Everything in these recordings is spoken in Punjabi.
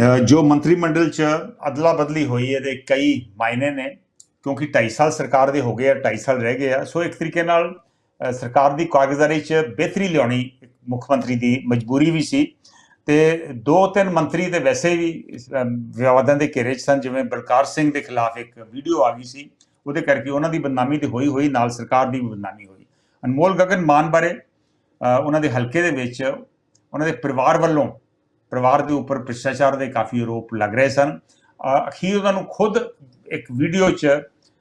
ਜੋ ਮੰਤਰੀ ਮੰਡਲ ਚ ਅਦਲਾ ਬਦਲੀ ਹੋਈ ਹੈ ਦੇ ਕਈ ਮਾਇਨੇ ਨੇ, ਕਿਉਂਕਿ 2.5 ਸਾਲ ਸਰਕਾਰ ਦੇ ਹੋ ਗਏ ਆ 2.5 ਸਾਲ ਰਹਿ ਗਏ ਆ, ਸੋ ਇੱਕ ਤਰੀਕੇ ਨਾਲ ਸਰਕਾਰ ਦੀ ਕਾਗਜ਼ਾਰੀ ਚ ਬਿਹਤਰੀ ਲਿਆਉਣੀ ਮੁੱਖ ਮੰਤਰੀ ਦੀ ਮਜਬੂਰੀ ਵੀ ਸੀ ਤੇ ਦੋ ਤਿੰਨ ਮੰਤਰੀ ਤੇ ਵੈਸੇ ਵੀ ਵਿਵਾਦਾਂ ਦੇ ਘੇਰੇ 'ਚ ਸਨ, ਜਿਵੇਂ ਬਲਕਾਰ ਸਿੰਘ ਦੇ ਖਿਲਾਫ ਇੱਕ ਵੀਡੀਓ ਆ ਗਈ ਸੀ, ਉਹਦੇ ਕਰਕੇ ਉਹਨਾਂ ਦੀ ਬਦਨਾਮੀ ਤੇ ਹੋਈ ਹੋਈ, ਨਾਲ ਸਰਕਾਰ ਦੀ ਵੀ ਬਦਨਾਮੀ ਹੋਈ। ਅਨਮੋਲ ਗਗਨ ਮਾਨ ਬਾਰੇ ਉਹਨਾਂ ਦੇ ਹਲਕੇ ਦੇ ਵਿੱਚ, ਉਹਨਾਂ ਦੇ ਪਰਿਵਾਰ ਵੱਲੋਂ ਪਰਿਵਾਰ ਦੇ ਉੱਪਰ ਭ੍ਰਿਸ਼ਟਾਚਾਰ ਦੇ ਕਾਫੀ ਆਰੋਪ ਲੱਗ ਰਹੇ ਸਨ। ਅਖੀਰ ਉਹਨਾਂ ਨੂੰ ਖੁਦ ਇੱਕ ਵੀਡੀਓ 'ਚ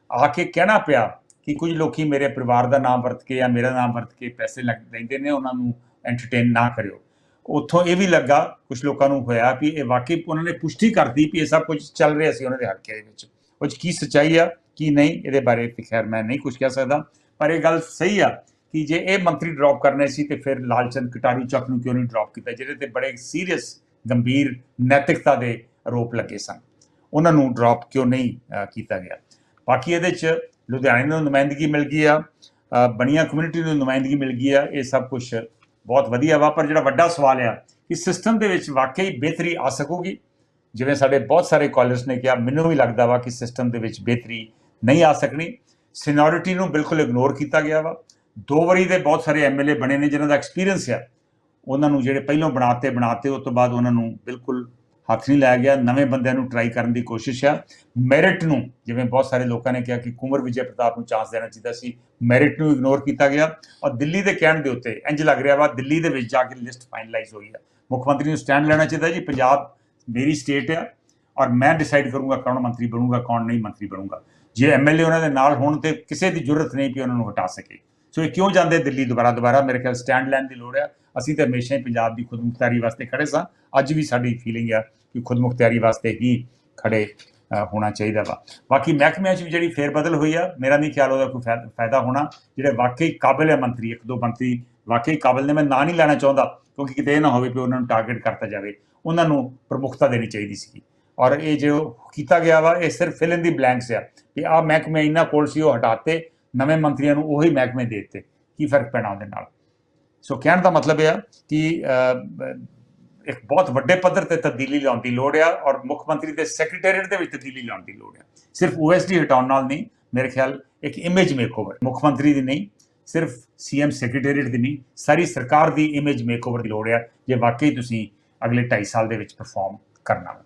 ਆ ਕੇ ਕਹਿਣਾ ਪਿਆ ਕਿ ਕੁਝ ਲੋਕੀ ਮੇਰੇ ਪਰਿਵਾਰ ਦਾ ਨਾਮ ਵਰਤ ਕੇ ਜਾਂ ਮੇਰਾ ਨਾਮ ਵਰਤ ਕੇ ਪੈਸੇ ਲੱਗ ਲੈਂਦੇ ਨੇ, ਉਹਨਾਂ ਨੂੰ ਐਂਟਰਟੇਨ ਨਾ ਕਰਿਓ। ਉੱਥੋਂ ਇਹ ਵੀ ਲੱਗਾ, ਕੁਝ ਲੋਕਾਂ ਨੂੰ ਹੋਇਆ ਵੀ ਇਹ ਵਾਕਈ ਉਹਨਾਂ ਨੇ ਪੁਸ਼ਟੀ ਕਰਤੀ ਵੀ ਇਹ ਸਭ ਕੁਝ ਚੱਲ ਰਿਹਾ ਸੀ ਉਹਨਾਂ ਦੇ ਹਲਕੇ ਦੇ ਵਿੱਚ। ਉਹ 'ਚ ਕੀ ਸੱਚਾਈ ਆ, ਕੀ ਨਹੀਂ, ਇਹਦੇ ਬਾਰੇ ਖੈਰ ਮੈਂ ਨਹੀਂ ਕੁਝ ਕਹਿ ਸਕਦਾ, ਪਰ ਇਹ ਗੱਲ ਸਹੀ ਆ ਕਿ ਜੇ ਇਹ ਮੰਤਰੀ ਡ੍ਰੌਪ ਕਰਨੇ ਸੀ ਤੇ ਫਿਰ ਲਾਲਚੰਦ ਕਟਾਰੀ ਚੱਕ ਨੂੰ ਕਿਉਂ ਨਹੀਂ ਡ੍ਰੌਪ ਕੀਤਾ ਜਿਹਦੇ ਤੇ ਬੜੇ ਸੀਰੀਅਸ ਗੰਭੀਰ ਨੈਤਿਕਤਾ ਦੇ ਆਰੋਪ ਲੱਗੇ ਸਨ। ਉਹਨਾਂ ਨੂੰ ਡ੍ਰੌਪ ਕਿਉਂ ਨਹੀਂ ਕੀਤਾ ਗਿਆ? ਬਾਕੀ ਇਹਦੇ ਚ ਲੁਧਿਆਣੇ ਨੂੰ ਨੁਮਾਇੰਦਗੀ ਮਿਲ ਗਈ ਆ ਬਣੀਆਂ ਕਮਿਊਨਿਟੀ ਨੂੰ ਨੁਮਾਇੰਦਗੀ ਮਿਲ ਗਈ ਆ, ਇਹ ਸਭ ਕੁਝ ਬਹੁਤ ਵਧੀਆ ਵਾ, ਪਰ ਜਿਹੜਾ ਵੱਡਾ ਸਵਾਲ ਆ ਕਿ ਸਿਸਟਮ ਦੇ ਵਿੱਚ ਵਾਕਈ ਬਿਹਤਰੀ ਆ ਸਕੂਗੀ? ਜਿਵੇਂ ਸਾਡੇ ਬਹੁਤ ਸਾਰੇ ਕਾਲਰਸ ਨੇ ਕਿਹਾ, ਮੈਨੂੰ ਵੀ ਲੱਗਦਾ ਵਾ ਕਿ ਸਿਸਟਮ ਦੇ ਵਿੱਚ ਬਿਹਤਰੀ ਨਹੀਂ ਆ ਸਕਣੀ। ਸੀਨੀਅਰਿਟੀ ਨੂੰ ਬਿਲਕੁਲ ਇਗਨੋਰ ਕੀਤਾ ਗਿਆ ਵਾ। ਦੋ ਵਾਰੀ ਦੇ ਬਹੁਤ ਸਾਰੇ ਐਮਐਲਏ ਬਣੇ ਨੇ ਜਿਨ੍ਹਾਂ ਦਾ ਐਕਸਪੀਰੀਅੰਸ ਆ। ਉਹਨਾਂ ਨੂੰ ਜਿਹੜੇ ਪਹਿਲਾਂ ਬਣਾਤੇ ਬਣਾਤੇ, ਉਸ ਤੋਂ ਬਾਅਦ ਉਹਨਾਂ ਨੂੰ ਬਿਲਕੁਲ ਹੱਥ ਨਹੀਂ ਲਾਇਆ ਗਿਆ। ਨਵੇਂ ਬੰਦਿਆਂ ਨੂੰ ਟਰਾਈ ਕਰਨ ਦੀ ਕੋਸ਼ਿਸ਼ ਆ। ਮੈਰਿਟ ਨੂੰ, ਜਿਵੇਂ ਬਹੁਤ ਸਾਰੇ ਲੋਕਾਂ ਨੇ ਕਿਹਾ ਕਿ ਕੁੰਵਰ ਵਿਜੇ ਪ੍ਰਤਾਪ ਨੂੰ ਚਾਂਸ ਦੇਣਾ ਚਾਹੀਦਾ ਸੀ ਮੈਰਿਟ ਨੂੰ ਇਗਨੋਰ ਕੀਤਾ ਗਿਆ। ਔਰ ਦਿੱਲੀ ਦੇ ਕਹਿਣ ਦੇ ਉੱਤੇ ਇੰਜ ਲੱਗ ਰਿਹਾ ਵਾ, ਦਿੱਲੀ ਦੇ ਵਿੱਚ ਜਾ ਕੇ ਲਿਸਟ ਫਾਈਨਲਾਈਜ਼ ਹੋਈ ਆ। ਮੁੱਖ ਮੰਤਰੀ ਨੂੰ ਸਟੈਂਡ ਲੈਣਾ ਚਾਹੀਦਾ ਜੀ। ਪੰਜਾਬ ਮੇਰੀ ਸਟੇਟ ਆ। ਔਰ ਮੈਂ ਡਿਸਾਈਡ ਕਰੂੰਗਾ ਕੌਣ ਮੰਤਰੀ ਬਣੂਗਾ, ਕੌਣ ਨਹੀਂ ਮੰਤਰੀ ਬਣੂਗਾ। ਜੇ ਐਮਐਲਏ ਉਹਨਾਂ ਦੇ ਨਾਲ ਹੋਣ ਤੇ ਕਿਸੇ ਦੀ ਜ਼ਰੂਰਤ ਨਹੀਂ ਕਿ ਉਹਨਾਂ ਨੂੰ ਹਟਾ ਸਕੇ। ਸੋ ਇਹ ਕਿਉਂ ਜਾਂਦੇ ਦਿੱਲੀ ਦੁਬਾਰਾ ਦੁਬਾਰਾ? ਮੇਰੇ ਖਿਆਲ ਸਟੈਂਡ ਲੈਣ ਦੀ ਲੋੜ ਆ। ਅਸੀਂ ਤਾਂ ਹਮੇਸ਼ਾ ਹੀ ਪੰਜਾਬ ਦੀ ਖੁਦਮੁਖਤਾਰੀ ਵਾਸਤੇ ਖੜੇ ਸਾਂ। ਅੱਜ ਵੀ ਸਾਡੀ ਫੀਲਿੰਗ ਆ ਕਿ ਖੁਦਮੁਖਤਾਰੀ ਵਾਸਤੇ ਹੀ ਖੜੇ ਹੋਣਾ ਚਾਹੀਦਾ ਵਾ। ਬਾਕੀ ਮਹਿਕਮਿਆਂ 'ਚ ਵੀ ਜਿਹੜੀ ਫੇਰ ਬਦਲ ਹੋਈ ਆ, ਮੇਰਾ ਨਹੀਂ ਖਿਆਲ ਉਹਦਾ ਕੋਈ ਫਾਇਦਾ ਹੋਣਾ। ਜਿਹੜੇ ਵਾਕਈ ਕਾਬਿਲ ਹੈ ਮੰਤਰੀ, ਇੱਕ ਦੋ ਮੰਤਰੀ, ਵਾਕਈ ਕਾਬਿਲ ਨੇ, ਮੈਂ ਨਾਂ ਨਹੀਂ ਲੈਣਾ ਚਾਹੁੰਦਾ, ਕਿਉਂਕਿ ਕਿਤੇ ਇਹ ਨਾ ਹੋਵੇ ਕਿ ਉਹਨਾਂ ਨੂੰ ਟਾਰਗੇਟ ਕਰਤਾ ਜਾਵੇ। ਉਹਨਾਂ ਨੂੰ ਪ੍ਰਮੁੱਖਤਾ ਦੇਣੀ ਚਾਹੀਦੀ ਸੀ ਔਰ ਇਹ ਜੋ ਕੀਤਾ ਗਿਆ ਵਾ, ਇਹ ਸਿਰਫ ਫਿਲ ਇਨ ਦੀ ਬਲੈਂਕਸ ਆ। ਕਿ ਆ ਮਹਿਕਮੇ ਇਹਨਾਂ ਕੋਲ ਸੀ, ਉਹ ਹਟਾਤੇ। ਨਵੇਂ ਮੰਤਰੀਆਂ ਨੂੰ ਉਹੀ ਮਹਿਕਮੇ ਦੇ ਦਿੱਤੇ, ਕੀ ਫ਼ਰਕ ਪੈਣਾ ਉਹਦੇ ਨਾਲ? ਸੋ ਕਹਿਣ ਦਾ ਮਤਲਬ ਇਹ ਆ ਕਿ ਇੱਕ ਬਹੁਤ ਵੱਡੇ ਪੱਧਰ ਤੇ ਤਬਦੀਲੀ ਲਿਆਉਣ ਦੀ ਲੋੜ ਆ ਔਰ ਮੁੱਖ ਮੰਤਰੀ ਦੇ ਸੈਕਟਰੀਏਟ ਦੇ ਵਿੱਚ ਤਬਦੀਲੀ ਲਿਆਉਣ ਦੀ ਲੋੜ ਆ। ਸਿਰਫ ਓਐਸਡੀ ਹਟਾਉਣ ਨਾਲ ਨਹੀਂ, ਮੇਰੇ ਖਿਆਲ ਇੱਕ ਇਮੇਜ ਮੇਕਓਵਰ ਮੁੱਖ ਮੰਤਰੀ ਦੀ ਨਹੀਂ, ਸਿਰਫ ਸੀਐਮ ਸੈਕਟਰੀਏਟ ਦੀ ਨਹੀਂ, ਸਾਰੀ ਸਰਕਾਰ ਦੀ ਇਮੇਜ ਮੇਕਓਵਰ ਦੀ ਲੋੜ ਆ, ਜੇ ਵਾਕਈ ਤੁਸੀਂ ਅਗਲੇ 2.5 ਸਾਲ ਦੇ ਵਿੱਚ ਪਰਫਾਰਮ ਕਰਨਾ। ਵਾ